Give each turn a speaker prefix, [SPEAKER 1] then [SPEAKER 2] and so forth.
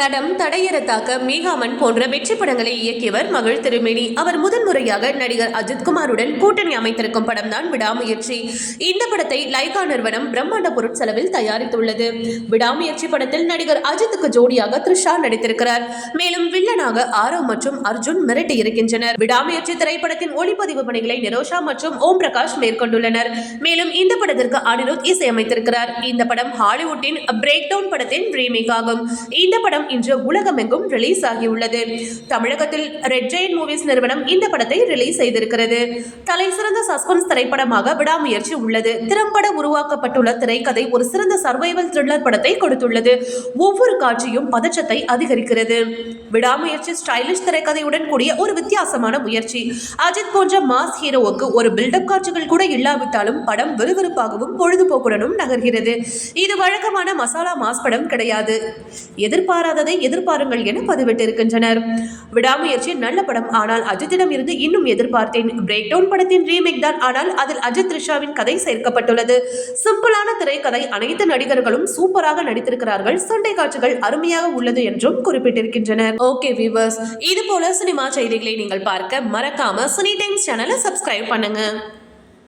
[SPEAKER 1] தடம் தடையறத்தாக்க மீகாமன் போன்ற வெற்றி படங்களை இயக்கியவர் மகள் திருமேனி. அவர் முதன்முறையாக நடிகர் அஜித்குமாருடன் கூட்டணி அமைத்திருக்கும் படம் தான் விடாமுயற்சி. இந்த படத்தை லைகா நிறுவனம் பிரம்மாண்ட பொருட்செலவில் தயாரித்துள்ளது. விடாமுயற்சி படத்தில் நடிகர் அஜித்துக்கு ஜோடியாக த்ரிஷா நடித்திருக்கிறார். மேலும் வில்லனாக ஆரவ் மற்றும் அர்ஜுன் மிரட்டி இருக்கின்றனர். விடாமுயற்சி திரைப்படத்தின் ஒளிப்பதிவு பணிகளை நிரோஷா மற்றும் ஓம் பிரகாஷ் மேற்கொண்டுள்ளனர். மேலும் இந்த படத்திற்கு அனிருத் இசையமைத்திருக்கிறார். இந்த படம் ஹாலிவுட்டின் பிரேக் டவுன் படத்தின் ரீமேக் ஆகும். இந்த படம் இன்று உலகமெங்கும் ரிலீஸ் ஆகியுள்ளது. தமிழகத்தில் ரெட் ஜெயின் மூவிஸ் நிறுவனம் இந்த படத்தை ரிலீஸ் செய்திருக்கிறது. தலை சிறந்த சஸ்பென்ஸ் திரைப்படமாக விடாமுயற்சி உள்ளது. திறம்பட உருவாக்கப்பட்டுள்ள திரைக்கதை ஒரு சிறந்த சர்வைவல் த்ரில்லர் படத்தை கொடுத்துள்ளது. ஒவ்வொரு காட்சியும் பதற்றத்தை அதிகரிக்கிறது. விடாமுயற்சி ஸ்டைலிஷ் திரைக்கதையுடன் கூடிய ஒரு வித்தியாசமான முயற்சி. அஜித் போன்ற மாஸ் ஹீரோவுக்கு ஒரு பில்டப் காட்சிகள் கூட இல்லாவிட்டாலும் படம் விறுவிறுப்பாகவும் பொழுதுபோக்குடனும் நகர்கிறது. இது வழக்கமான மசாலா மாஸ் படம் கிடையாது. எதிர்பாராத எதிர்பாராததை எதிர்பாருங்கள் என பதிவிட்டிருக்கின்றனர். விடாமுயற்சி நல்ல படம். ஆனால் அஜித்திடம் இருந்து இன்னும் எதிர்பார்த்தேன். பிரேக் டவுன் படத்தின் ரீமேக் தான். ஆனால் அதில் அஜித் த்ரிஷாவின் கதை சேர்க்கப்பட்டுள்ளது. சிம்பிளான திரைக்கதை. அனைத்து நடிகர்களும் சூப்பராக நடித்திருக்கிறார்கள். சண்டை காட்சிகள் அருமையாக உள்ளது என்றும் குறிப்பிட்டிருக்கின்றனர். ஓகே வியூவர்ஸ் இது போல சினிமா செய்திகளை நீங்கள் பார்க்க மறக்காம சினி டைம்ஸ் சேனலை சப்ஸ்கிரைப் பண்ணுங்க.